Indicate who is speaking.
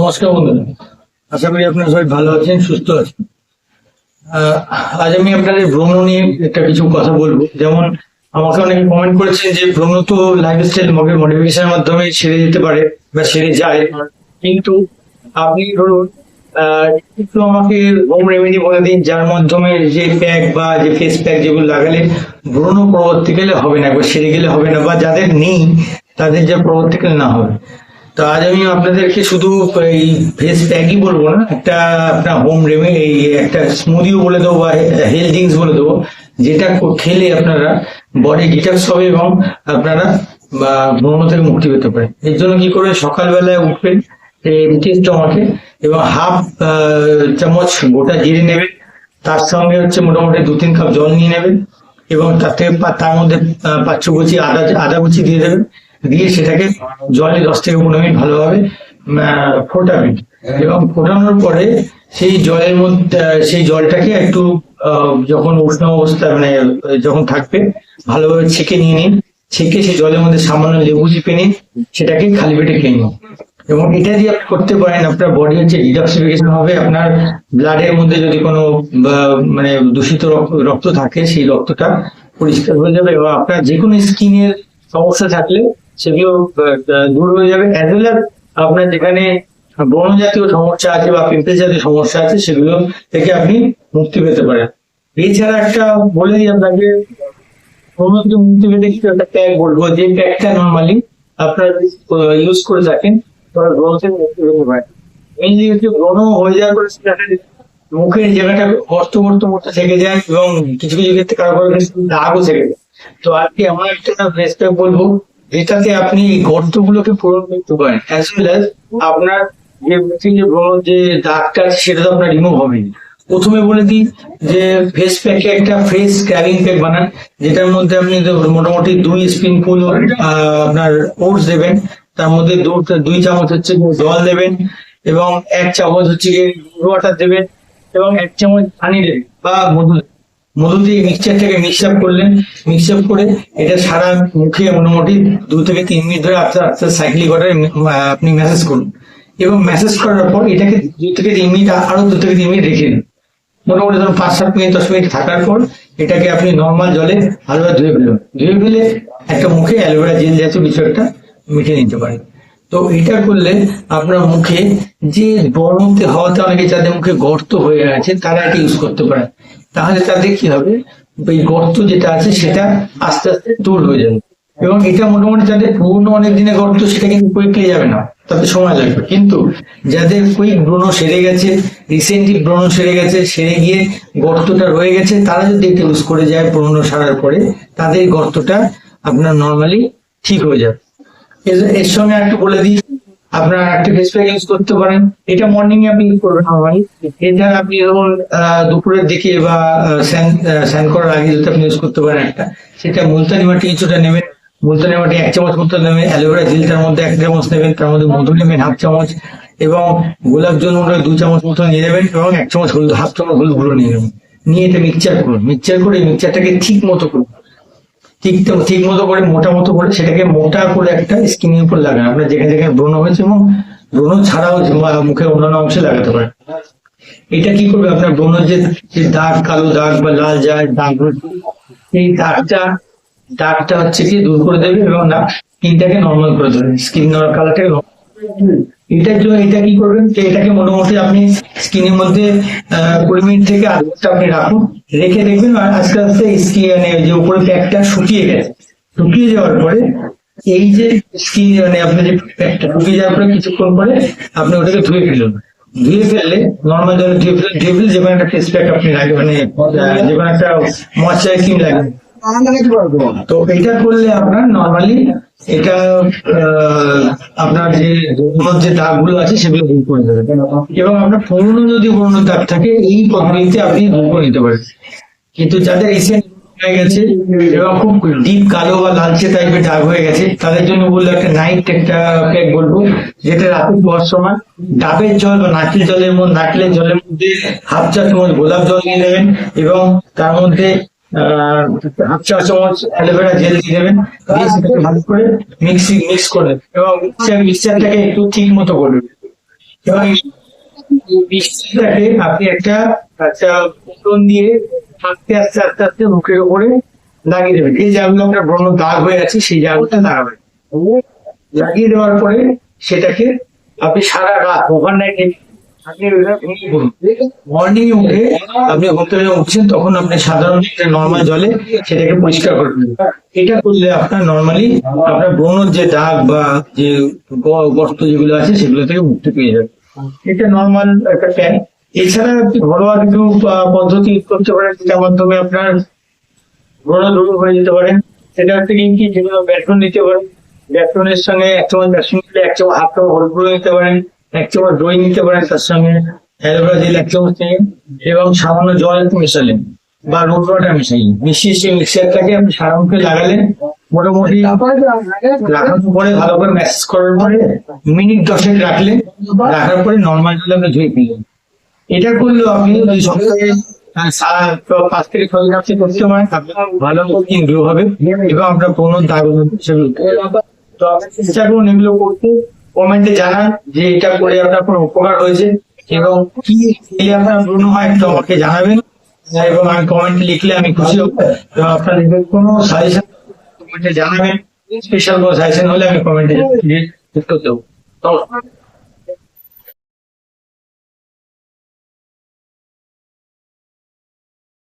Speaker 1: নমস্কার বন্ধুরা। আশা করি আপনারা সবাই ভালো আছেন, সুস্থ আছেন। আজ আমি আপনাদের ভ্রমণ নিয়ে একটা কিছু কথা বলব। যেমন আমাকে অনেকে কমেন্ট করেছেন যে ভ্রমণ তো লাইফস্টাইল মডিফিকেশনের মাধ্যমে সেরে যেতে পারে বা সেরে যায়। কিন্তু আপনি ধরুন একটু আমাকে হোম রেমেডি বলে দিন, যার মাধ্যমে যে প্যাক বা যে ফেস প্যাক যেগুলো লাগালে ব্রণ পরবর্তীকালে হবে না একবার সেরে গেলে হবে না, বা যাদের নেই, তাদের যা পরবর্তীকালে না হবে। তো আজ আমি আপনাদেরকে শুধু এই ফেস প্যাকই বলব না, একটা আপনার হোম রেমে এই একটা স্মুদিও বলে দেবো বা হেলথ ড্রিঙ্কস বলে দেবো, যেটা খেলে আপনারা বডি ডিটক্স হবে এবং আপনারা বা ব্রণ থেকে মুক্তি পেতে পারেন। এর জন্য কি করে? সকালবেলায় উঠবেন এমটি স্টমাকে এবং হাফ চামচ গোটা জিরে নেবেন, তার সঙ্গে হচ্ছে মোটামুটি দু তিন কাপ জল নিয়ে নেবেন এবং থেকে তার মধ্যে পাঁচ ছ কুচি, আদা আদা কুচি দিয়ে দেবেন। দিয়ে সেটাকে জলে দশ থেকে পনেরো মিনিট ভালোভাবে ফোটাবেন এবং ফোটানোর পরে সেই জলের মধ্যে, সেই জলটাকে একটু যখন উষ্ণ অবস্থা মানে যখন থাকবে, ভালোভাবে ছেঁকে নিয়ে নিন। ছেঁকে সেই জলের মধ্যে সামান্য লেবু চিপে নিন সেটাকে খালি পেটে খেয়ে নিন। এবং এটা দিয়ে আপনি করতে পারেন, আপনার বডি হচ্ছে ডিটক্সিফিকেশন হবে, আপনার ব্লাডের মধ্যে যদি কোনো মানে দূষিত রক্ত থাকে, সেই রক্তটা পরিষ্কার হয়ে যাবে। এবং আপনার যে কোনো স্কিনের সমস্যা থাকলে সেগুলো দূর হয়ে যাবে। অ্যাজ ওয়েল আপনার যেখানে ব্রণ জাতীয় সমস্যা আছে বা পিম্পল জাতীয় সমস্যা আছে, সেগুলো থেকে আপনি মুক্তি পেতে পারেন। এছাড়া একটা বলে দিই আপনাকে মুক্তি পেতে কিছু একটা প্যাক বলব, যে প্যাকটা নর্মালি আপনার ইউজ করে থাকেন তাহলে ব্রণ থেকে মুক্তি পেতে পারেন মেনলি হচ্ছে ব্রণ হয়ে যাওয়ার পরে সেটা মুখের জায়গাটা গর্ত গর্ত মতো থেকে যায় এবং কিছু কিছু ক্ষেত্রে কারও কারও দাগও থেকে যায়। তো আজকে এমন একটা ফেস প্যাক বলব। যেটাতে আপনি গর্তগুলোকে পূরণ করতে পারেন অ্যাজ ওয়েল অ্যাজ আপনার যে যে দাগটা আছে সেটা তো আপনার রিমুভ হবে প্রথমে বলে দিই যে ফেস প্যাকে একটা ফেস স্ক্রাবিং প্যাক বানান, যেটার মধ্যে আপনি মোটামুটি দুই স্পিনফুল আপনার ওটস দেবেন, তার মধ্যে দুই চামচ হচ্ছে জল দেবেন, এবং এক চামচ হচ্ছে ওয়াটার দেবেন, এবং এক চামচ পানি দেবেন, বা মধু দেবেন। মধু দিয়ে মিক্সচারটাকে মিক্স আপ করলেন। মিক্স আপ করে এটা সারা মুখে মোটামুটি দু থেকে তিন মিনিট ধরে আস্তে আস্তে সাইক্লিক অর্ডার আপনি ম্যাসেজ করুন। এবং ম্যাসেজ করার পর এটাকে দু থেকে তিন মিনিট আরও দু থেকে তিন মিনিট রেখে দিন। মোটামুটি ধরুন পাঁচ সাত মিনিট, দশ মিনিট থাকার পর এটাকে আপনি নর্মাল জলে ভালোভাবে ধুয়ে ফেলুন। ধুয়ে ফেলে একটা মুখে অ্যালোভেরা জেল জাতীয় কিছু একটা মিশিয়ে নিতে পারেন। তো এটা করলে আপনার মুখে যে বরমতে হওয়াতে অনেকে যাদের মুখে গর্ত হয়ে আছে, তারা এটা ইউজ করতে পারেন। তাহলে তাদের কি হবে? এই গর্ত যেটা আছে, সেটা আস্তে আস্তে দূর হয়ে যাবে। এবং এটা মোটামুটি যাদের পুরনো অনেক দিনে গর্ত, সেটা কিন্তু কুইকলি যাবে না। তাতে সময় লাগবে। কিন্তু যাদের কুইক ব্রণ সেরে গেছে রিসেন্টলি ব্রণ সেরে গেছে, সেরে গিয়ে গর্তটা রয়ে গেছে, তারা যদি এটা ইউজ করে যায় পুরনো সারার পরে, তাদের গর্তটা আপনার নর্মালি ঠিক হয়ে যাবে। এর- এর সঙ্গে একটু বলে দিই আপনার একটা ফেস প্যাক ইউজ করতে পারেন। এটা মর্নিং এ আপনি ইউজ করবেন। নর্মালি এটা আপনি যখন দুপুরের দিকে বা স্নান করার আগে যদি আপনি ইউজ করতে পারেন একটা সেটা মুলতানি মাটি কিছুটা নেবেন। মুলতানি মাটি এক চামচ মতো নেবেন অ্যালোভেরা জেল তার মধ্যে এক চামচ নেবেন তার মধ্যে মধু নেবেন হাফ চামচ এবং গোলাপ জল মতো দু চামচ মতো নিয়ে নেবেন এবং এক চামচ হলুদ হাফ চামচ হলুদ গুঁড়ো নিয়ে নেবেন। নিয়ে এটা মিক্সচার করুন। মিক্সচার করে মিক্সচারটাকে ঠিক মতো করুন। ঠিক ঠিক মতো করে, মোটা মতো করে সেটাকে মোটা করে একটা স্কিনের উপর লাগান। আপনার যেখানে যেখানে ব্রণ হয়েছে এবং ব্রণ ছাড়াও মুখের অন্যান্য অংশে লাগাতে পারেন। এটা কি করবে আপনার ব্রণের যে যে দাগ, কালো দাগ বা লাল দাগ দাগ এই দাগটা দাগটা হচ্ছে কি দূর করে দেবে এবং না স্কিনটাকে নর্মাল করে দেবে। স্কিন কালারটাকে এটার জন্য এটা কি করবেন? যে এটাকে মোটামুটি আপনি স্কিনের মধ্যে কুড়ি মিনিট থেকে আধ ঘণ্টা আপনি রাখুন। রেখে দেখবেন আর আস্তে আস্তে স্কিন মানে যে উপরে প্যাকটা শুকিয়ে গেছে। শুকিয়ে যাওয়ার পরে এই যে স্কিন মানে আপনার যে প্যাকটা শুকিয়ে যাওয়ার পরে কিছুক্ষণ পরে আপনি ওটাকে ধুয়ে ফেলুন। ধুয়ে ফেললে নর্মাল জলে ধুয়ে ফেলে ধুয়ে ফেলে যে কোনো একটা ফেস প্যাক আপনি রাখবেন মানে আহ, যে কোনো একটা ময়শ্চারাইজ লাগবে তো এটা করলে আপনার নর্মালি এটা আপনার যে যে আছে সেগুলো দূর করে দেবে। এবং আপনার পুরনো যদি পুরনো দাগ থাকে, এই পদ্ধতিতে আপনি দূর করে নিতে পারেন। কিন্তু যাদের রিসেন্ট হয়ে গেছে, এবং খুব ডিপ কালো বা লালচে টাইপের দাগ হয়ে গেছে, তাদের জন্য বলল একটা নাইট একটা প্যাক বলব, যেটা রাতে শোয়ার সময় ডাবের জল বা নারকেল জলের মধ্যে, নারকেলের জলের মধ্যে হাফ চা চামচ গোলাপ জল নিয়ে নেবেন, এবং তার মধ্যে চা চামচ অ্যালোভেরা দিয়ে দেবেন। ভালো করে মিক্সি মিক্স এবং একটু ঠিক মতো আপনি একটা ফোড়ন দিয়ে আস্তে আস্তে মুখের উপরে লাগিয়ে দেবেন। এই জায়গাগুলো আপনার ব্রণ দাগ হয়ে আছে, সেই জায়গাটা লাগাবেন লাগিয়ে দেওয়ার পরে সেটাকে আপনি সারা রাত ওভারনাইট মর্নিং উঠে আপনি ঘুম থেকে উঠছেন, তখন আপনি সাধারণ নর্মাল জলে সেটাকে পরিষ্কার করবেন এটা করলে আপনার নর্মালি আপনার ব্রণর যে দাগ বা যে গর্ত যেগুলো আছে সেগুলো থেকে মুক্তি পেয়ে যাবে। এটা নর্মাল একটা প্যান এছাড়া আপনি ঘরোয়া কিছু পদ্ধতি করতে পারেন, যেটার মাধ্যমে আপনার ব্রণ দূর হয়ে যেতে পারেন সেটা হচ্ছে কি যেগুলো বেসন দিতে পারেন। বেসনের সঙ্গে এক চামচ বেসন দিলে এক চামচ হাফ চামচ হলুদ নিতে পারেন এক চামচ দই নিতে পারেন, তার সঙ্গে অ্যালোভেরা জেল এক চামচ নিয়ে এবং সামান্য জল একটু মেশালেন বা রোজ ওয়াটার মিশাইলেন মিশিয়ে সেই মিক্সারটাকে আপনি সারা মুখে লাগালেন। মোটামুটি লাগানোর পরে ভালো করে ম্যাসেজ করার পরে মিনিট দশেক রাখলেন। রাখার পরে নর্মাল জলে আপনি ধুয়ে ফেললেন। এটা করলেও আপনি ওই সপ্তাহে পাঁচ থেকে ছয় দিন আপনি করতে পারেন ভালো স্কিন গ্লো হবে এবং আপনার কোনো দাগ সেগুলো তো আপনি চেষ্টা করুন এগুলো করতে। কমেন্টে জানান যে এটা করে আপনার কোনো উপকার হয়েছে এবং কি আপনার পূর্ণ হয় একটু আমাকে জানাবেন। এবং আমি কমেন্ট লিখলে আমি খুশি হব এবং আপনার কোনো সাজেশন কমেন্টে জানাবেন স্পেশাল কোনো সাজেশন হলে আমি কমেন্টে করতে নমস্কার